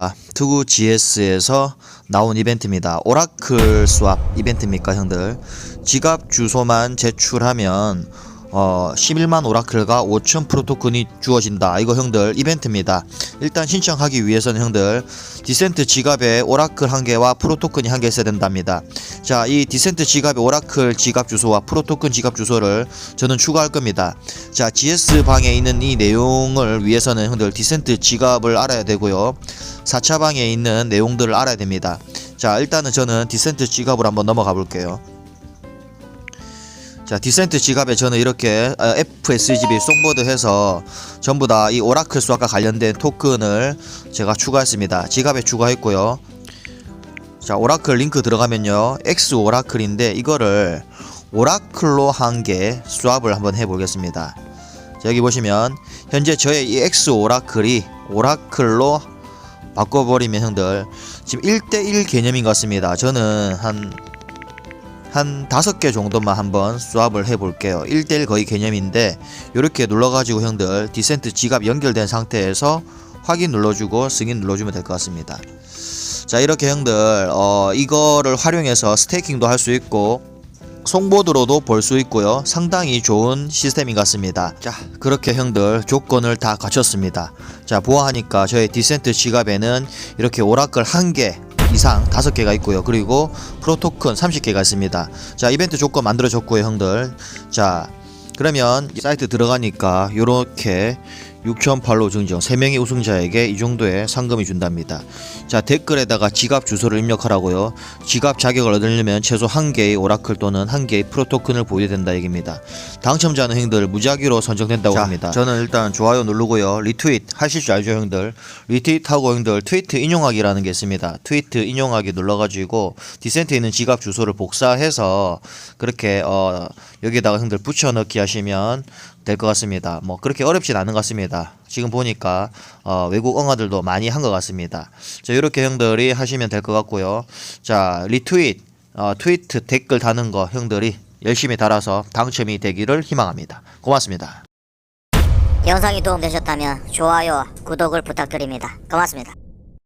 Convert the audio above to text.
아, 투구 GS에서 나온 이벤트입니다. 오라클 스왑 이벤트입니까, 형들? 지갑 주소만 제출하면 어, 11만 오라클과 5천 프로토큰이 주어진다. 이거 형들 이벤트입니다. 일단 신청하기 위해서는 형들 디센트 지갑에 오라클 한 개와 프로토큰이 한 개 있어야 된답니다. 자, 이 디센트 지갑에 오라클 지갑 주소와 프로토큰 지갑 주소를 저는 추가할 겁니다. 자, GS 방에 있는 이 내용을 위해서는 형들 디센트 지갑을 알아야 되고요. 4차 방에 있는 내용들을 알아야 됩니다. 자, 일단은 저는 디센트 지갑으로 한번 넘어가 볼게요. 자, 디센트 지갑에 저는 이렇게 어, FSGB 송보드 해서 전부 다 이 오라클 수학과 관련된 토큰을 제가 추가했습니다. 지갑에 추가했고요. 자, 오라클 링크 들어가면요. X 오라클인데 이거를 오라클로 한 개 수합을 한번 해 보겠습니다. 자, 여기 보시면 현재 저의 이 X 오라클이 오라클로 바꿔버리면 형들 지금 1대1 개념인 것 같습니다. 저는 한 한 다섯 개 정도만 한번 수합을 해볼게요. 1대1 거의 개념인데 이렇게 눌러가지고 형들 디센트 지갑 연결된 상태에서 확인 눌러주고 승인 눌러주면 될 것 같습니다. 자 이렇게 형들 어 이거를 활용해서 스테이킹도 할 수 있고 송보드로도 볼 수 있고요. 상당히 좋은 시스템인 것 같습니다. 자, 그렇게 형들 조건을 다 갖췄습니다. 자, 보아하니까 저희 디센트 지갑에는 이렇게 오라클 한개 이상 다섯 개가 있고요. 그리고 프로토큰 30개가 있습니다. 자, 이벤트 조건 만들어줬고요, 형들. 자, 그러면 이 사이트 들어가니까 요렇게 6,008로 증정 3명의 우승자에게 이 정도의 상금이 준답니다. 자 댓글에다가 지갑 주소를 입력하라고요. 지갑 자격을 얻으려면 최소 한 개의 오라클 또는 한 개의 프로토큰을 보여야 된다 얘기입니다. 당첨자는 형들 무작위로 선정된다고 자, 합니다. 저는 일단 좋아요 누르고요. 리트윗 하실 줄 알죠 형들. 리트윗하고 형들 트위트 인용하기라는 게 있습니다. 트위트 인용하기 눌러가지고 디센트에 있는 지갑 주소를 복사해서 그렇게 어 여기다가 형들 붙여넣기 하시면 될 것 같습니다. 뭐 그렇게 어렵진 않은 것 같습니다. 지금 보니까 어, 외국 엉아들도 많이 한 것 같습니다. 자 이렇게 형들이 하시면 될 것 같고요. 자 리트윗 어, 트위트 댓글 다는 거 형들이 열심히 달아서 당첨이 되기를 희망합니다. 고맙습니다. 영상이 도움되셨다면 좋아요와 구독을 부탁드립니다. 고맙습니다.